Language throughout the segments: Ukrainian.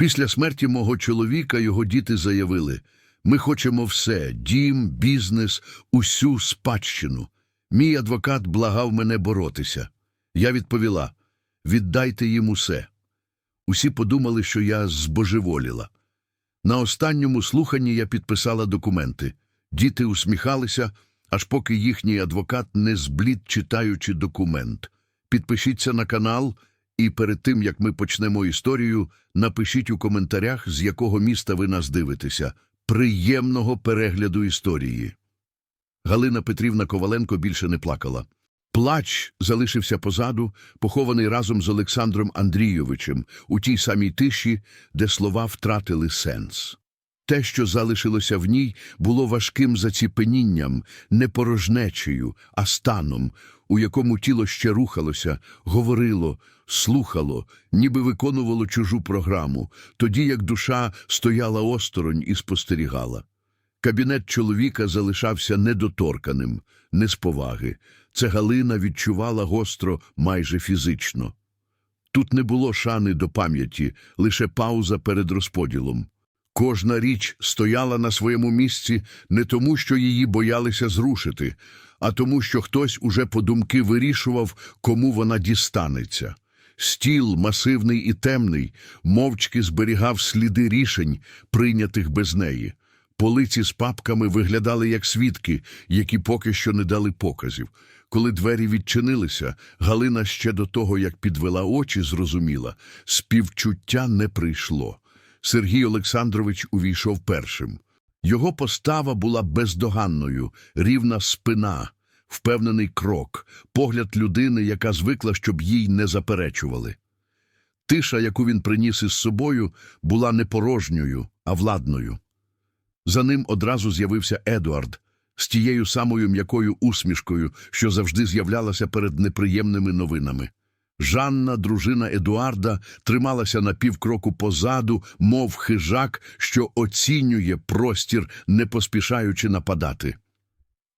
Після смерті мого чоловіка його діти заявили: ми хочемо все дім, бізнес, усю спадщину. Мій адвокат благав мене боротися. Я відповіла: віддайте їм усе. Усі подумали, що я збожеволіла. На останньому слуханні я підписала документи. Діти усміхалися, аж поки їхній адвокат не зблід, читаючи документ. Підпишіться на канал, і перед тим, як ми почнемо історію, напишіть у коментарях, з якого міста ви нас дивитеся. Приємного перегляду історії. Галина Петрівна Коваленко більше не плакала. Плач залишився позаду, похований разом з Олександром Андрійовичем у тій самій тиші, де слова втратили сенс. Те, що залишилося в ній, було важким заціпенінням, не порожнечею, а станом, у якому тіло ще рухалося, говорило, слухало, ніби виконувало чужу програму, тоді як душа стояла осторонь і спостерігала. Кабінет чоловіка залишався недоторканим, не з поваги. Це Галина відчувала гостро майже фізично. Тут не було шани до пам'яті, лише пауза перед розподілом. Кожна річ стояла на своєму місці не тому, що її боялися зрушити, а тому, що хтось уже подумки вирішував, кому вона дістанеться. Стіл, масивний і темний, мовчки зберігав сліди рішень, прийнятих без неї. Полиці з папками виглядали як свідки, які поки що не дали показів. Коли двері відчинилися, Галина ще до того, як підвела очі, зрозуміла – співчуття не прийшло. Сергій Олександрович увійшов першим. Його постава була бездоганною, рівна спина, впевнений крок, погляд людини, яка звикла, щоб їй не заперечували. Тиша, яку він приніс із собою, була не порожньою, а владною. За ним одразу з'явився Едуард з тією самою м'якою усмішкою, що завжди з'являлася перед неприємними новинами. Жанна, дружина Едуарда, трималася на півкроку позаду, мов хижак, що оцінює простір, не поспішаючи нападати.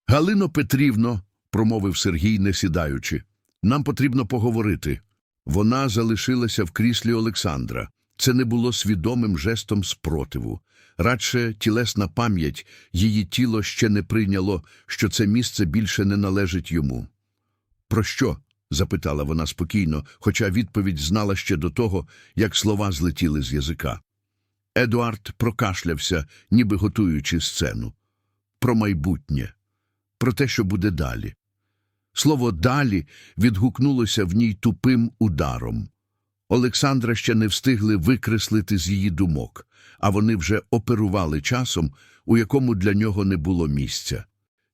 Галино Петрівно, промовив Сергій, не сідаючи, нам потрібно поговорити. Вона залишилася в кріслі Олександра. Це не було свідомим жестом спротиву. Радше тілесна пам'ять, її тіло ще не прийняло, що це місце більше не належить йому. Про що? Запитала вона спокійно, хоча відповідь знала ще до того, як слова злетіли з язика. Едуард прокашлявся, ніби готуючи сцену. Про майбутнє, про те, що буде далі. Слово далі відгукнулося в ній тупим ударом. Олександра ще не встигли викреслити з її думок, а вони вже оперували часом, у якому для нього не було місця.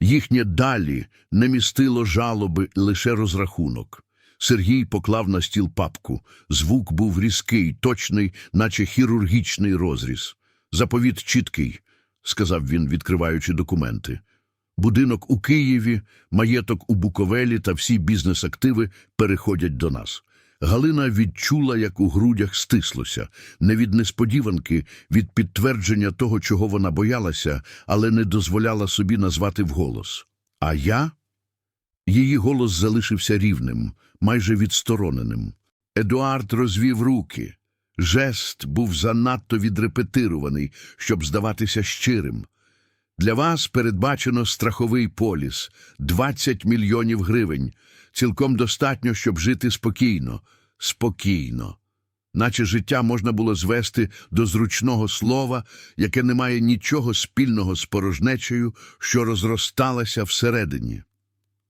Їхнє далі не містило жалоби, лише розрахунок. Сергій поклав на стіл папку. Звук був різкий, точний, наче хірургічний розріз. Заповіт чіткий, сказав він, відкриваючи документи. Будинок у Києві, маєток у Буковелі та всі бізнес-активи переходять до нас. Галина відчула, як у грудях стислося, не від несподіванки, від підтвердження того, чого вона боялася, але не дозволяла собі назвати вголос. А я? Її голос залишився рівним, майже відстороненим. Едуард розвів руки. Жест був занадто відрепетирований, щоб здаватися щирим. Для вас передбачено страховий поліс – 20 мільйонів гривень. Цілком достатньо, щоб жити спокійно. Спокійно. Наче життя можна було звести до зручного слова, яке не має нічого спільного з порожнечею, що розросталася всередині.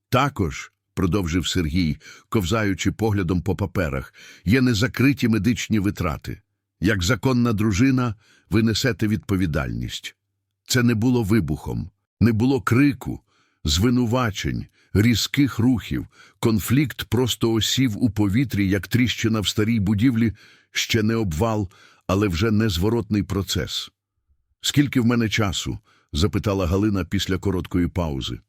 Також, продовжив Сергій, ковзаючи поглядом по паперах, є незакриті медичні витрати. Як законна дружина, ви несете відповідальність. Це не було вибухом, не було крику, звинувачень, різких рухів. Конфлікт просто осів у повітрі, як тріщина в старій будівлі, ще не обвал, але вже незворотний процес. Скільки в мене часу? запитала Галина після короткої паузи.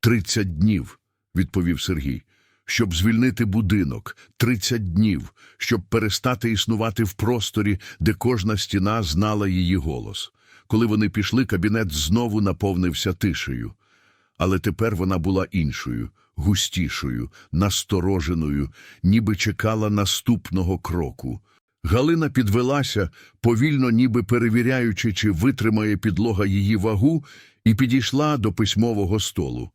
Тридцять днів, відповів Сергій. Щоб звільнити будинок, тридцять днів, щоб перестати існувати в просторі, де кожна стіна знала її голос. Коли вони пішли, кабінет знову наповнився тишею. Але тепер вона була іншою, густішою, настороженою, ніби чекала наступного кроку. Галина підвелася, повільно ніби перевіряючи, чи витримає підлога її вагу, і підійшла до письмового столу.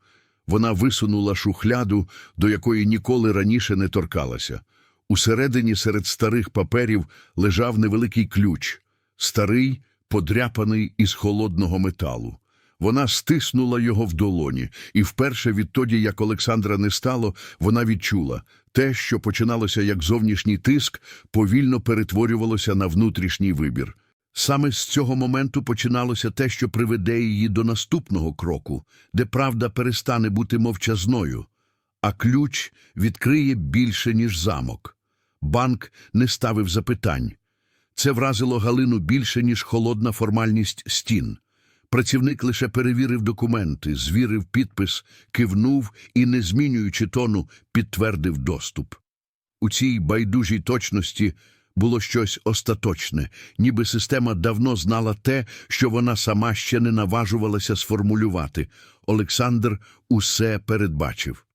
Вона висунула шухляду, до якої ніколи раніше не торкалася. Усередині серед старих паперів лежав невеликий ключ, старий, подряпаний із холодного металу. Вона стиснула його в долоні, і вперше відтоді, як Олександра не стало, вона відчула те, що починалося як зовнішній тиск, повільно перетворювалося на внутрішній вибір. Саме з цього моменту починалося те, що приведе її до наступного кроку, де правда перестане бути мовчазною, а ключ відкриє більше, ніж замок. Банк не ставив запитань. Це вразило Галину більше, ніж холодна формальність стін. Працівник лише перевірив документи, звірив підпис, кивнув і, не змінюючи тону, підтвердив доступ. У цій байдужій точності було щось остаточне, ніби система давно знала те, що вона сама ще не наважувалася сформулювати. Олександр усе передбачив.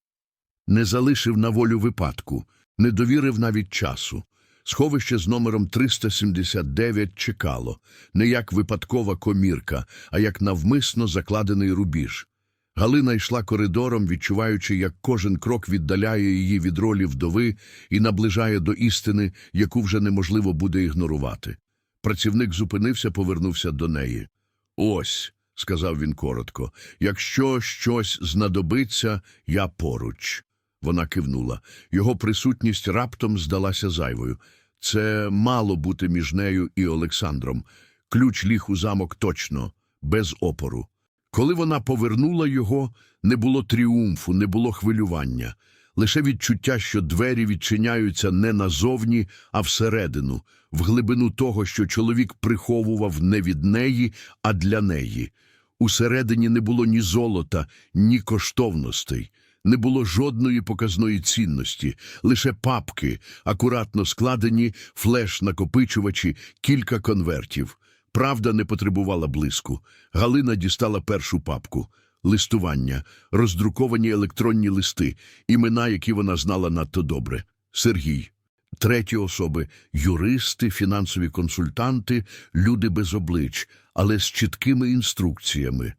Не залишив на волю випадку, не довірив навіть часу. Сховище з номером 379 чекало, не як випадкова комірка, а як навмисно закладений рубіж. Галина йшла коридором, відчуваючи, як кожен крок віддаляє її від ролі вдови і наближає до істини, яку вже неможливо буде ігнорувати. Працівник зупинився, повернувся до неї. Ось, сказав він коротко, якщо щось знадобиться, я поруч. Вона кивнула. Його присутність раптом здалася зайвою. Це мало бути між нею і Олександром. Ключ ліг у замок точно, без опору. Коли вона повернула його, не було тріумфу, не було хвилювання, лише відчуття, що двері відчиняються не назовні, а всередину, в глибину того, що чоловік приховував не від неї, а для неї. Усередині не було ні золота, ні коштовностей. Не було жодної показної цінності, лише папки, акуратно складені, флеш-накопичувачі, кілька конвертів. Правда не потребувала блиску. Галина дістала першу папку. Листування, роздруковані електронні листи, імена, які вона знала надто добре. Сергій. Треті особи – юристи, фінансові консультанти, люди без облич, але з чіткими інструкціями.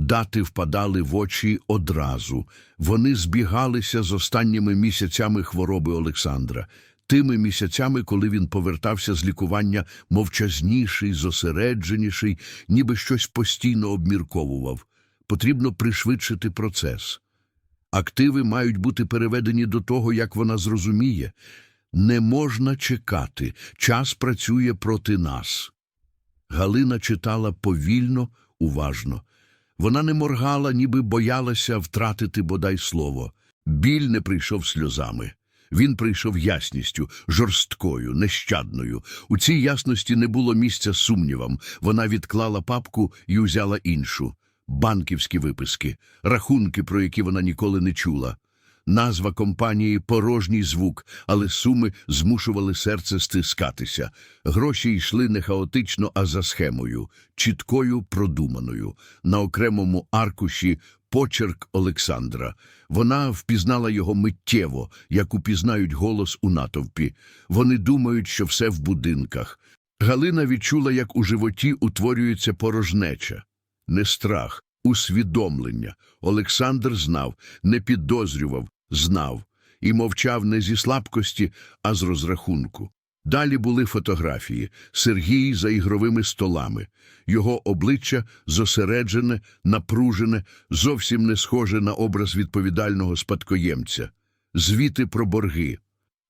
Дати впадали в очі одразу. Вони збігалися з останніми місяцями хвороби Олександра, тими місяцями, коли він повертався з лікування мовчазніший, зосередженіший, ніби щось постійно обмірковував. Потрібно пришвидшити процес. Активи мають бути переведені до того, як вона зрозуміє. Не можна чекати, час працює проти нас. Галина читала повільно, уважно. Вона не моргала, ніби боялася втратити бодай слово. Біль не прийшов сльозами. Він прийшов ясністю, жорсткою, нещадною. У цій ясності не було місця сумнівам. Вона відклала папку і узяла іншу. Банківські виписки, рахунки, про які вона ніколи не чула. Назва компанії порожній звук, але суми змушували серце стискатися. Гроші йшли не хаотично, а за схемою, чіткою, продуманою. На окремому аркуші почерк Олександра. Вона впізнала його миттєво, як упізнають голос у натовпі. Вони думають, що все в будинках. Галина відчула, як у животі утворюється порожнеча. Не страх, усвідомлення. Олександр знав, не підозрював, знав і мовчав не зі слабкості, а з розрахунку. Далі були фотографії Сергій за ігровими столами. Його обличчя зосереджене, напружене, зовсім не схоже на образ відповідального спадкоємця. Звіти про борги,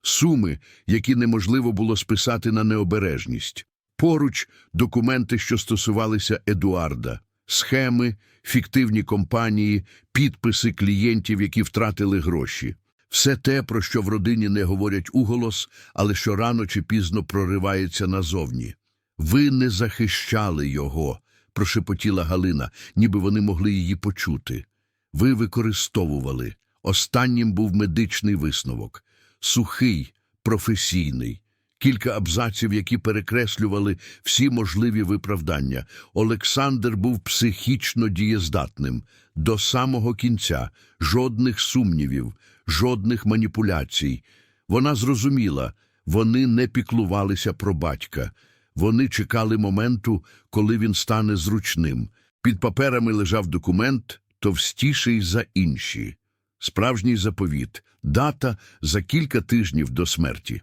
суми, які неможливо було списати на необережність. Поруч документи, що стосувалися Едуарда, схеми, фіктивні компанії, підписи клієнтів, які втратили гроші. Все те, про що в родині не говорять уголос, але що рано чи пізно проривається назовні. Ви не захищали його, прошепотіла Галина, ніби вони могли її почути. Ви використовували. Останнім був медичний висновок. Сухий, професійний. Кілька абзаців, які перекреслювали всі можливі виправдання. Олександр був психічно дієздатним. До самого кінця жодних сумнівів, жодних маніпуляцій. Вона зрозуміла, Вони не піклувалися про батька. Вони чекали моменту, коли він стане зручним. Під паперами лежав документ, товстіший за інші. Справжній заповіт, дата за кілька тижнів до смерті.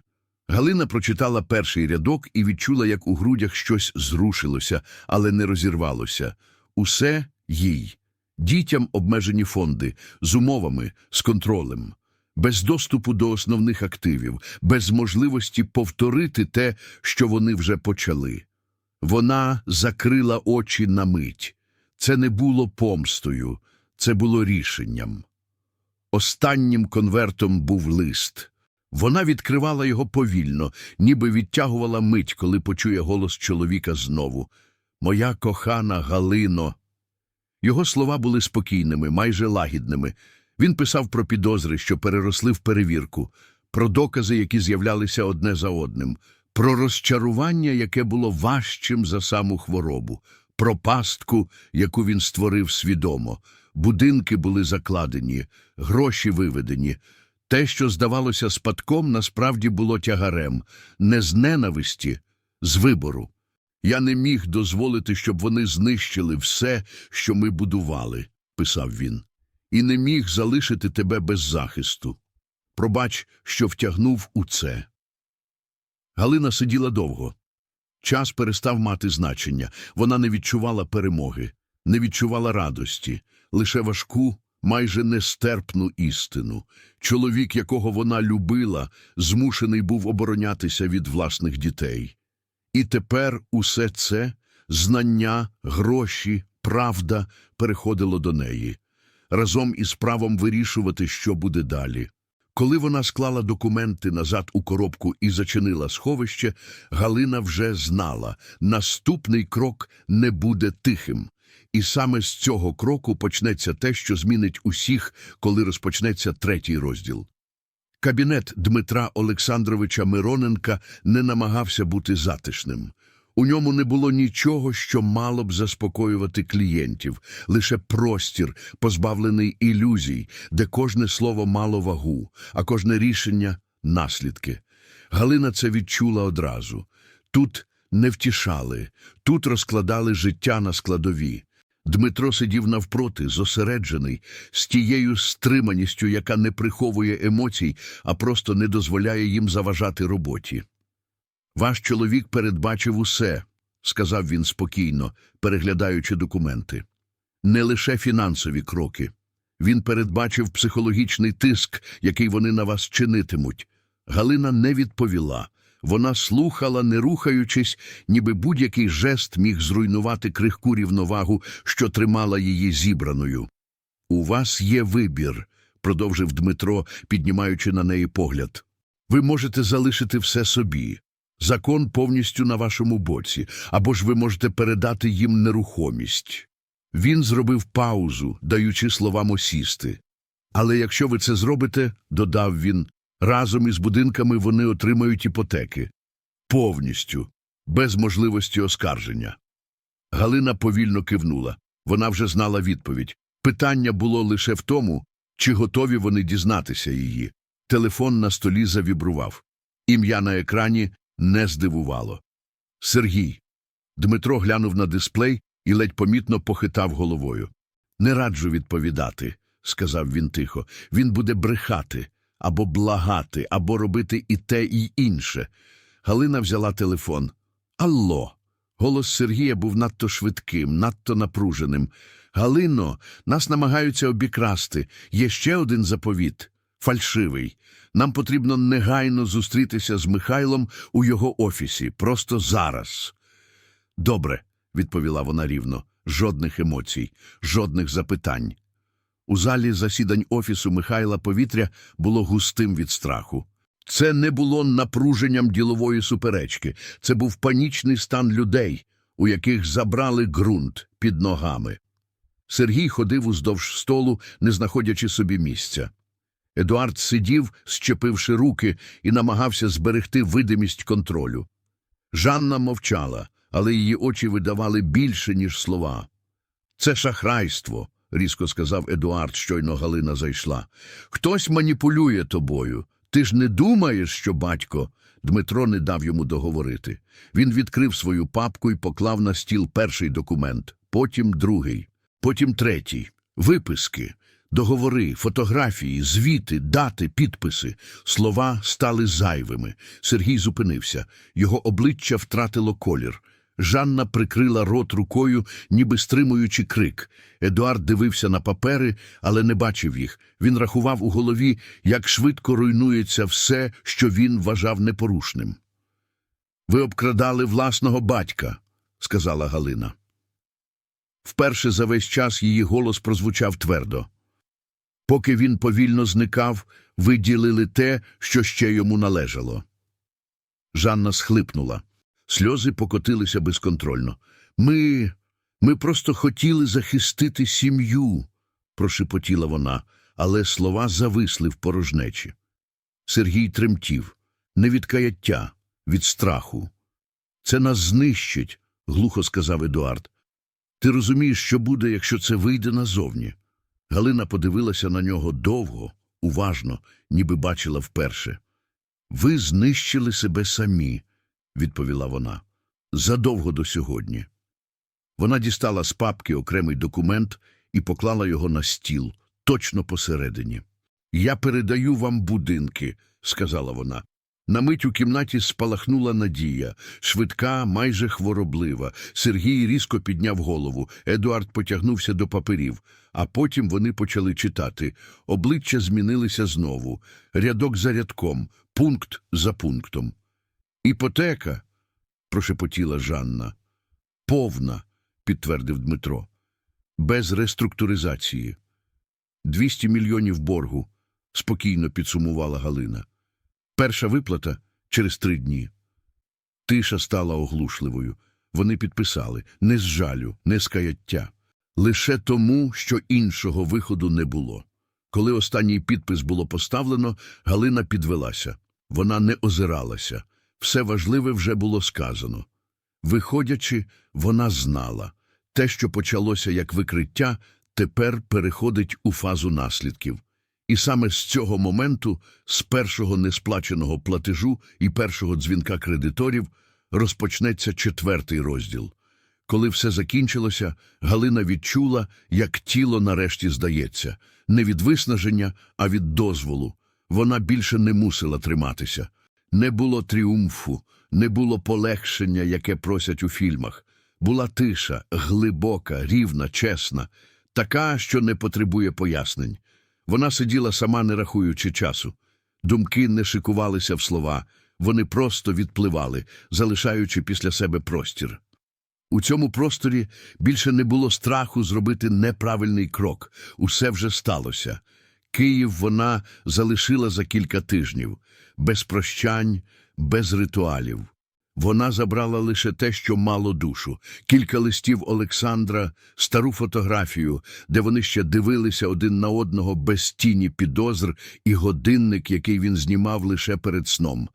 Галина прочитала перший рядок і відчула, як у грудях щось зрушилося, але не розірвалося. Усе їй. Дітям обмежені фонди, з умовами, з контролем, без доступу до основних активів, без можливості повторити те, що вони вже почали. Вона закрила очі на мить. Це не було помстою, це було рішенням. Останнім конвертом був лист. Вона відкривала його повільно, ніби відтягувала мить, коли почує голос чоловіка знову. Моя кохана Галино. Його слова були спокійними, майже лагідними. Він писав про підозри, що переросли в перевірку, про докази, які з'являлися одне за одним, про розчарування, яке було важчим за саму хворобу, про пастку, яку він створив свідомо. Будинки були закладені, гроші виведені. Те, що здавалося спадком, насправді було тягарем, не з ненависті, з вибору. Я не міг дозволити, щоб вони знищили все, що ми будували, писав він, і не міг залишити тебе без захисту. Пробач, що втягнув у це. Галина сиділа довго. Час перестав мати значення. Вона не відчувала перемоги, не відчувала радості, лише важку, майже нестерпну істину. Чоловік, якого вона любила, змушений був оборонятися від власних дітей. І тепер усе це знання, гроші, правда переходило до неї, разом із правом вирішувати, що буде далі. Коли вона склала документи назад у коробку і зачинила сховище, Галина вже знала, наступний крок не буде тихим. І саме з цього кроку почнеться те, що змінить усіх, коли розпочнеться третій розділ. Кабінет Дмитра Олександровича Мироненка не намагався бути затишним. У ньому не було нічого, що мало б заспокоювати клієнтів, лише простір, позбавлений ілюзій, де кожне слово мало вагу, а кожне рішення наслідки. Галина це відчула одразу. Тут не втішали, тут розкладали життя на складові. Дмитро сидів навпроти, зосереджений, з тією стриманістю, яка не приховує емоцій, а просто не дозволяє їм заважати роботі. Ваш чоловік передбачив усе, сказав він спокійно, переглядаючи документи. Не лише фінансові кроки. Він передбачив психологічний тиск, який вони на вас чинитимуть. Галина не відповіла. Вона слухала, не рухаючись, ніби будь-який жест міг зруйнувати крихку рівновагу, що тримала її зібраною. У вас є вибір, продовжив Дмитро, піднімаючи на неї погляд. Ви можете залишити все собі. Закон повністю на вашому боці, або ж ви можете передати їм нерухомість. Він зробив паузу, даючи словам осісти. Але якщо ви це зробите, додав він, разом із будинками вони отримають іпотеки. Повністю, без можливості оскарження. Галина повільно кивнула. Вона вже знала відповідь. Питання було лише в тому, чи готові вони дізнатися її. Телефон на столі завібрував. Ім'я на екрані не здивувало. Сергій. Дмитро глянув на дисплей і ледь помітно похитав головою. Не раджу відповідати, сказав він тихо. Він буде брехати, або благати, або робити і те, і інше. Галина взяла телефон. Алло. Голос Сергія був надто швидким, надто напруженим. Галино, нас намагаються обікрасти. Є ще один заповіт. Фальшивий. Нам потрібно негайно зустрітися з Михайлом у його офісі. Просто зараз. Добре, відповіла вона рівно. Жодних емоцій, жодних запитань. У залі засідань офісу Михайла повітря було густим від страху. Це не було напруженням ділової суперечки, це був панічний стан людей, у яких забрали ґрунт під ногами. Сергій ходив уздовж столу, не знаходячи собі місця. Едуард сидів, щепивши руки, і намагався зберегти видимість контролю. Жанна мовчала, але її очі видавали більше, ніж слова. Це шахрайство, різко сказав Едуард, щойно Галина зайшла. Хтось маніпулює тобою. Ти ж не думаєш, що батько. Дмитро не дав йому договорити. Він відкрив свою папку і поклав на стіл перший документ, потім другий, потім третій. Виписки, договори, фотографії, звіти, дати, підписи. Слова стали зайвими. Сергій зупинився. Його обличчя втратило колір. Жанна прикрила рот рукою, ніби стримуючи крик. Едуард дивився на папери, але не бачив їх. Він рахував у голові, як швидко руйнується все, що він вважав непорушним. Ви обкрадали власного батька, сказала Галина. Вперше за весь час її голос прозвучав твердо. Поки він повільно зникав, ви ділили те, що ще йому належало. Жанна схлипнула. Сльози покотилися безконтрольно. Ми. ми просто хотіли захистити сім'ю, прошепотіла вона, але слова зависли в порожнечі. Сергій тремтів, не від каяття, від страху. Це нас знищить, глухо сказав Едуард. Ти розумієш, що буде, якщо це вийде назовні. Галина подивилася на нього довго, уважно, ніби бачила вперше. Ви знищили себе самі, відповіла вона, задовго до сьогодні. Вона дістала з папки окремий документ і поклала його на стіл, точно посередині. Я передаю вам будинки, сказала вона. На мить у кімнаті спалахнула надія, швидка, майже хвороблива. Сергій різко підняв голову. Едуард потягнувся до паперів, а потім вони почали читати. Обличчя змінилися знову, рядок за рядком, пункт за пунктом. Іпотека, прошепотіла Жанна. Повна, підтвердив Дмитро. Без реструктуризації. Двісті мільйонів боргу, спокійно підсумувала Галина. Перша виплата через три дні. Тиша стала оглушливою. Вони підписали не з жалю, не з каяття. Лише тому, що іншого виходу не було. Коли останній підпис було поставлено, Галина підвелася. Вона не озиралася. Все важливе вже було сказано. Виходячи, вона знала. Те, що почалося як викриття, тепер переходить у фазу наслідків. І саме з цього моменту, з першого несплаченого платежу і першого дзвінка кредиторів, розпочнеться четвертий розділ. Коли все закінчилося, Галина відчула, як тіло нарешті здається, не від виснаження, а від дозволу. Вона більше не мусила триматися. Не було тріумфу, не було полегшення, яке просять у фільмах. Була тиша, глибока, рівна, чесна, така, що не потребує пояснень. Вона сиділа сама, не рахуючи часу. Думки не шикувалися в слова, вони просто відпливали, залишаючи після себе простір. У цьому просторі більше не було страху зробити неправильний крок. Усе вже сталося. Київ вона залишила за кілька тижнів, без прощань, без ритуалів. Вона забрала лише те, що мало душу, кілька листів Олександра, стару фотографію, де вони ще дивилися один на одного без тіні підозр, і годинник, який він знімав лише перед сном.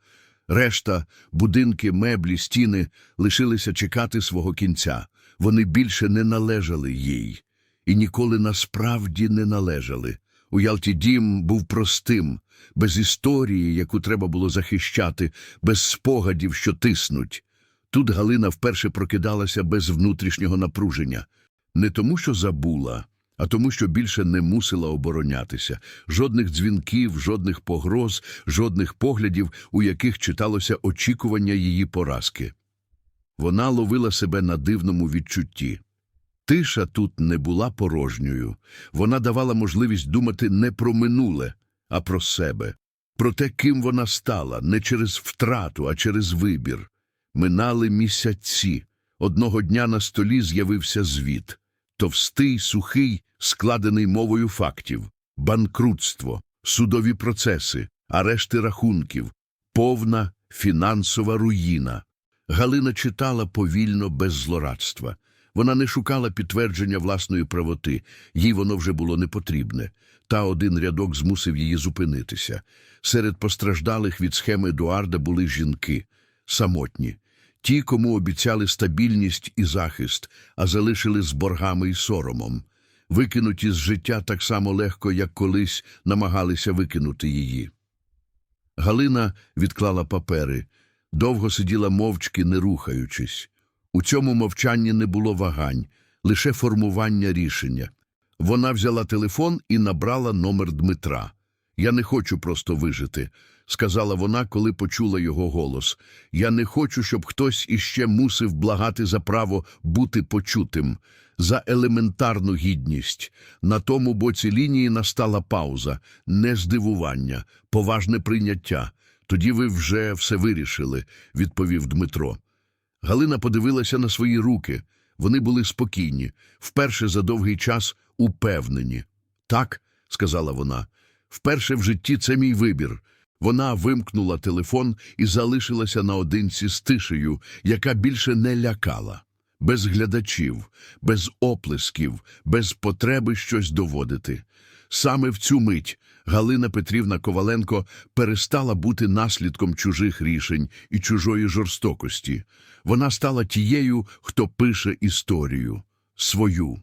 Решта, будинки, меблі, стіни лишилися чекати свого кінця. Вони більше не належали їй. І ніколи насправді не належали. У Ялті дім був простим, без історії, яку треба було захищати, без спогадів, що тиснуть. Тут Галина вперше прокидалася без внутрішнього напруження. Не тому, що забула, а тому, що більше не мусила оборонятися. Жодних дзвінків, жодних погроз, жодних поглядів, у яких читалося очікування її поразки. Вона ловила себе на дивному відчутті. Тиша тут не була порожньою. Вона давала можливість думати не про минуле, а про себе, про те, ким вона стала, не через втрату, а через вибір. Минали місяці. Одного дня на столі з'явився звіт. Товстий, сухий, складений мовою фактів, банкрутство, судові процеси, арешти рахунків, повна фінансова руїна. Галина читала повільно, без злорадства. Вона не шукала підтвердження власної правоти, їй воно вже було не потрібне. Та один рядок змусив її зупинитися. Серед постраждалих від схеми Едуарда були жінки, самотні, ті, кому обіцяли стабільність і захист, а залишили з боргами і соромом, викинуті з життя так само легко, як колись намагалися викинути її. Галина відклала папери, довго сиділа мовчки, не рухаючись. У цьому мовчанні не було вагань, лише формування рішення. Вона взяла телефон і набрала номер Дмитра. Я не хочу просто вижити, сказала вона, коли почула його голос. Я не хочу, щоб хтось іще мусив благати за право бути почутим, за елементарну гідність. На тому боці лінії настала пауза, не здивування, поважне прийняття. Тоді ви вже все вирішили, відповів Дмитро. Галина подивилася на свої руки. Вони були спокійні, вперше за довгий час упевнені. Так, сказала вона, вперше в житті це мій вибір. Вона вимкнула телефон і залишилася наодинці з тишею, яка більше не лякала. Без глядачів, без оплесків, без потреби щось доводити. Саме в цю мить Галина Петрівна Коваленко перестала бути наслідком чужих рішень і чужої жорстокості. Вона стала тією, хто пише історію свою.